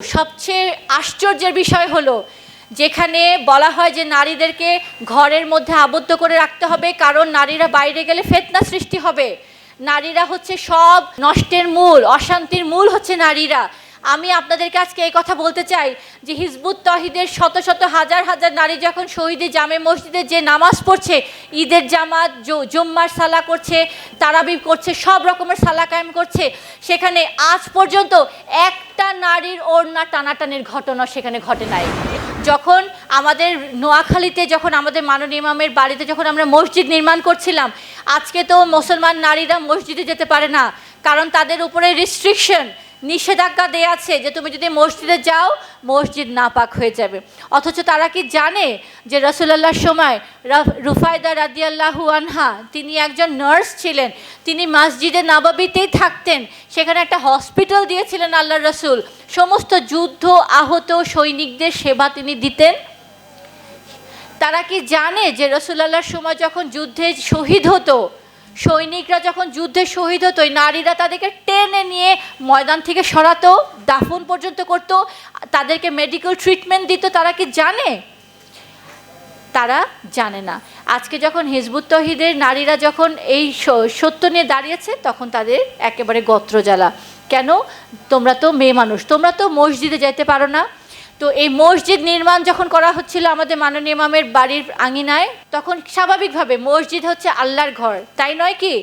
সবচেয়ে আশ্চর্যের বিষয় হলো, যেখানে বলা হয় যে নারীদেরকে ঘরের মধ্যে আবদ্ধ করে রাখতে হবে, কারণ নারীরা বাইরে গেলে ফেতনা সৃষ্টি হবে। নারীরা হচ্ছে সব নষ্টের মূল, অশান্তির মূল হচ্ছে নারীরা। আমি আপনাদেরকে আজকে এই কথা বলতে চাই যে হিজবুত তহিদের শত শত হাজার হাজার নারী যখন শহীদে জামে মসজিদে যে নামাজ পড়ছে, ঈদের জামাত জুম্মার সালা করছে, তারাবি করছে, সব রকমের সালা কায়েম করছে, সেখানে আজ পর্যন্ত একটা নারীর ওড়না টানাটানির ঘটনা সেখানে ঘটে নাই। যখন আমাদের নোয়াখালীতে, যখন আমাদের মাননীয় ইমামের বাড়িতে যখন আমরা মসজিদ নির্মাণ করছিলাম, আজকে তো মুসলমান নারীরা মসজিদে যেতে পারে না, কারণ তাদের উপরে রিস্ট্রিকশন নিষেধাজ্ঞা দেয়া আছে যে তুমি যদি মসজিদে যাও, মসজিদ নাপাক হয়ে যাবে। অথচ তারা কি জানে যে রসুল্লাহর সময় রুফায়দা রাদিয়াল্লাহু আনহা, তিনি একজন নার্স ছিলেন, তিনি মসজিদে নাবাবিতেই থাকতেন, সেখানে একটা হসপিটাল দিয়েছিলেন আল্লাহ রসুল। সমস্ত যুদ্ধ আহত সৈনিকদের সেবা তিনি দিতেন। তারা কি জানে যে রসুল্লাহর সময় যখন যুদ্ধে শহীদ হতো সৈনিকরা যখন যুদ্ধে শহীদ হতো নারীরা তাদেরকে টেনে নিয়ে ময়দান থেকে সরাতো, দাফন পর্যন্ত করতো, তাদেরকে মেডিকেল ট্রিটমেন্ট দিত, তারা কি জানে? তারা জানে না। আজকে যখন হিজবুত তহিদের নারীরা যখন এই সত্য নিয়ে দাঁড়িয়েছে, তখন তাদের একেবারে গত্র জ্বালা কেন? তোমরা তো মেয়ে মানুষ, তোমরা তো মসজিদে যেতে পারো না। তো এই মসজিদ নির্মাণ যখন করা হচ্ছিল আমাদের মাননীয় ইমামের বাড়ির আঙিনায়, তখন স্বাভাবিকভাবে মসজিদ হচ্ছে আল্লাহর ঘর। তাই নয় কি?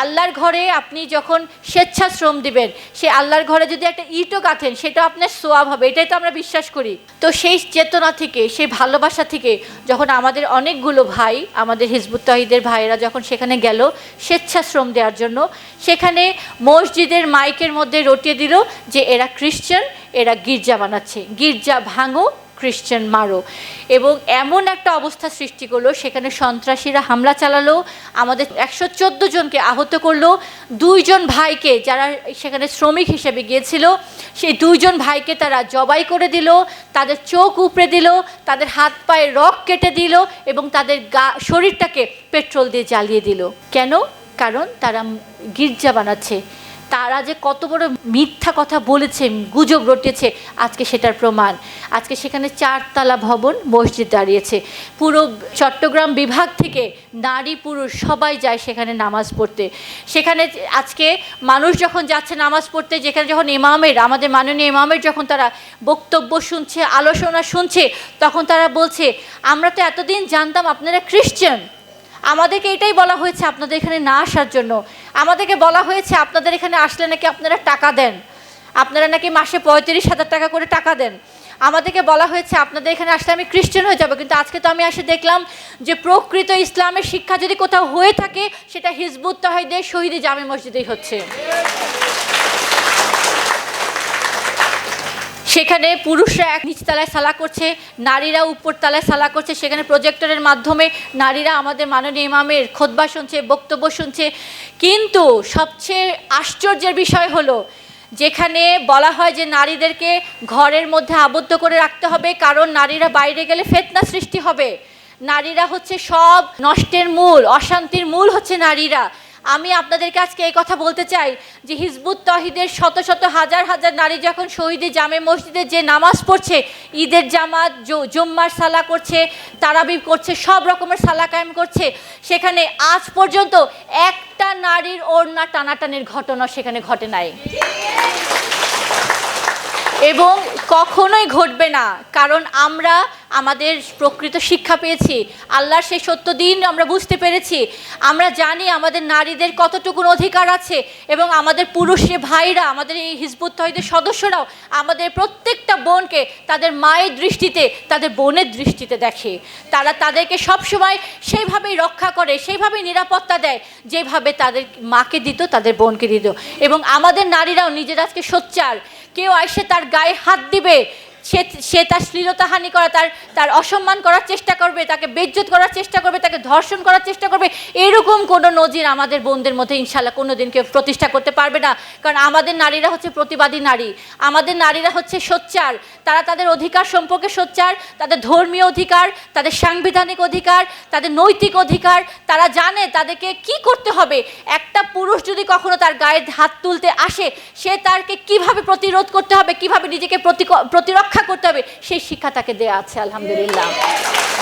আল্লাহর ঘরে আপনি যখন স্বেচ্ছাশ্রম দিবেন, সে আল্লাহর ঘরে যদি একটা ইটও গাঁথেন সেটা আপনার সোয়াব হবে, এটাই তো আমরা বিশ্বাস করি। তো সেই চেতনা থেকে, সেই ভালোবাসা থেকে যখন আমাদের অনেকগুলো ভাই, আমাদের হিজবুত তাহিদের ভাইয়েরা যখন সেখানে গেল স্বেচ্ছাশ্রম দেওয়ার জন্য, সেখানে মসজিদের মাইকের মধ্যে রটিয়ে দিল যে এরা খ্রিশ্চান, এরা গির্জা বানাচ্ছে। গির্জা ভাঙো খ্রিশ্চান মারো এবং এমন একটা অবস্থা সৃষ্টি করল, সেখানে সন্ত্রাসীরা হামলা চালালো, আমাদের একশো চোদ্দ জনকে আহত করল, দুইজন ভাইকে যারা সেখানে শ্রমিক হিসেবে গিয়েছিল, সেই দুইজন ভাইকে তারা জবাই করে দিল, তাদের চোখ উপড়ে দিল, তাদের হাত পায়ে রক কেটে দিল এবং তাদের গা, শরীরটাকে পেট্রোল দিয়ে জ্বালিয়ে দিল। কেন? কারণ তারা গির্জা বানাচ্ছে। তারা যে কত বড় মিথ্যা কথা বলেছে, গুজব রটেছে আজকে সেটার প্রমাণ। আজকে সেখানে চারতলা ভবন মসজিদ দাঁড়িয়েছে। পুরো চট্টগ্রাম বিভাগ থেকে নারী, পুরুষ সবাই যায় সেখানে নামাজ পড়তে। সেখানে আজকে মানুষ যখন যাচ্ছে নামাজ পড়তে, যেখানে যখন ইমামের, আমাদের মাননীয় ইমামের যখন তারা বক্তব্য শুনছে, আলোচনা শুনছে, তখন তারা বলছে, আমরা তো এতদিন জানতাম আপনারা খ্রিশ্চান আমাদেরকে এটাই বলা হয়েছে আপনাদের এখানে না আসার জন্য। আমাদেরকে বলা হয়েছে আপনাদের এখানে আসলে নাকি আপনারা টাকা দেন। আপনারা নাকি মাসে পঁয়ত্রিশ হাজার টাকা করে টাকা দেন। আমাদেরকে বলা হয়েছে আপনাদের এখানে আসলে আমি খ্রিস্টান হয়ে যাব, কিন্তু আজকে তো আমি আসে দেখলাম যে প্রকৃত ইসলামের শিক্ষা যদি কোথাও হয়ে থাকে, সেটা হিজবুত তাহিদের শহীদ জামে মসজিদেই হচ্ছে। সেখানে পুরুষরা এক নিচতলায় সালা করছে, নারীরা উপরতলায় সালা করছে। সেখানে প্রজেক্টরের মাধ্যমে নারীরা আমাদের মাননীয় ইমামের খোদবা শুনছে, বক্তব্য শুনছে। কিন্তু সবচেয়ে আশ্চর্যের বিষয় হলো, যেখানে বলা হয় যে নারীদেরকে ঘরের মধ্যে আবদ্ধ করে রাখতে হবে, কারণ নারীরা বাইরে গেলে ফেতনা সৃষ্টি হবে। নারীরা হচ্ছে সব নষ্টের মূল, অশান্তির মূল হচ্ছে নারীরা। আমি আপনাদেরকে আজকে এই কথা বলতে চাই যে হিজবুত তহিদের শত শত হাজার হাজার নারী যখন শহীদে জামে মসজিদে যে নামাজ পড়ছে, ঈদের জামাত জুম্মার সালা করছে, তারাবি করছে, সব রকমের সালা কায়েম করছে, সেখানে আজ পর্যন্ত একটা নারীর ওড়না টানাটানির ঘটনা সেখানে ঘটে নাই। এবং কখনোই ঘটবে না, কারণ আমরা আমাদের প্রকৃত শিক্ষা পেয়েছি। আল্লাহর সেই সত্য দিন আমরা বুঝতে পেরেছি। আমরা জানি আমাদের নারীদের কতটুকুন অধিকার আছে এবং আমাদের পুরুষে ভাইরা, আমাদের এই হিজবুত তহিদের সদস্যরাও আমাদের প্রত্যেকটা বোনকে তাদের মায়ের দৃষ্টিতে, তাদের বোনের দৃষ্টিতে দেখে। তারা তাদেরকে সবসময় সেইভাবেই রক্ষা করে, সেইভাবেই নিরাপত্তা দেয়, যেভাবে তাদের মাকে দিত, তাদের বোনকে দিত। এবং আমাদের নারীরাও নিজেরা আজকে সোচ্চার। কেউ এসে তার গায়ে হাত দিবে সে সে তার শ্লীলতাহানি করা, তার তার অসম্মান করার চেষ্টা করবে, তাকে বেজ্জত করার চেষ্টা করবে, তাকে ধর্ষণ করার চেষ্টা করবে, এরকম কোনো নজির আমাদের বোনদের মধ্যে ইনশাল্লাহ কোনো দিন কেউ প্রতিষ্ঠা করতে পারবে না। কারণ আমাদের নারীরা হচ্ছে প্রতিবাদী নারী। আমাদের নারীরা হচ্ছে সোচ্চার। তারা তাদের অধিকার সম্পর্কে সোচ্চার, তাদের ধর্মীয় অধিকার, তাদের সাংবিধানিক অধিকার, তাদের নৈতিক অধিকার, তারা জানে তাদেরকে কি করতে হবে। একটা পুরুষ যদি কখনো তার গায়ে হাত তুলতে আসে, সে তারকে কীভাবে প্রতিরোধ করতে হবে, কীভাবে নিজেকে প্রতিরক্ষা করতে হবে, সেই শিক্ষা তাকে দেয়া আছে, আলহামদুলিল্লাহ।